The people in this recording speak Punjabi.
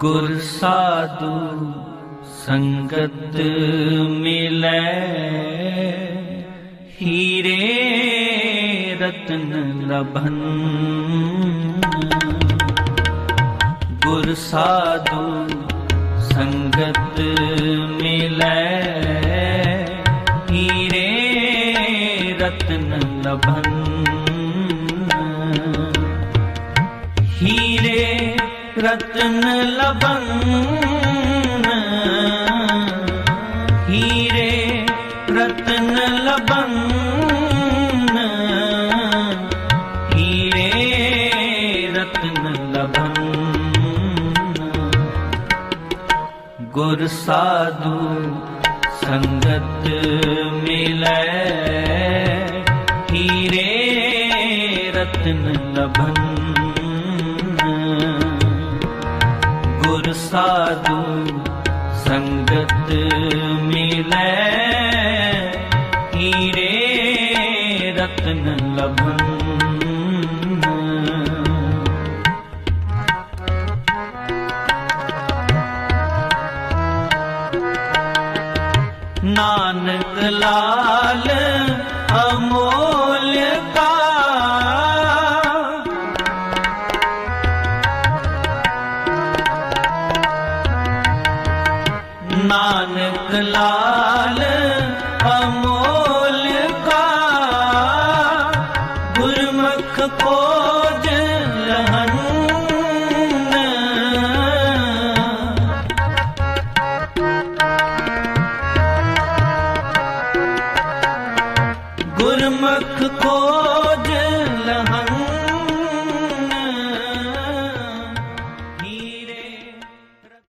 ਗੁਰ ਸਾਧੂ ਸੰਗਤ ਮਿਲੈ। ਹੀਰੇ ਰਤਨ ਲਭਨ। ਗੁਰ ਸਾਧੂ ਸੰਗਤ ਮਿਲੈ। ਹੀਰੇ ਰਤਨ ਲਭਨ। ਰਤਨ ਲਬਨ। ਹੀਰੇ ਰਤਨ ਲਬਨ। ਹੀਰੇ ਰਤਨ ਲਬਨ। ਗੁਰ ਸਾਧੂ ਸੰਗਤ ਮਿਲੈ। ਹੀਰੇ ਰਤਨ ਲਬਨ। ਗੁਰ ਸਾਧੂ ਸੰਗਤ ਮਿਲੈ। ਹੀਰੇ ਰਤਨ ਲਬਨ ਨਾਨਕ ਲਾਲ ਅਮੋਲ ਨਾਨਕ ਲਾਲ ਅਮੋਲ ਕਾ। ਗੁਰਮਖ ਕੋਜ ਲਹਨੂਨ ਗੁਰਮਖ ਕੋ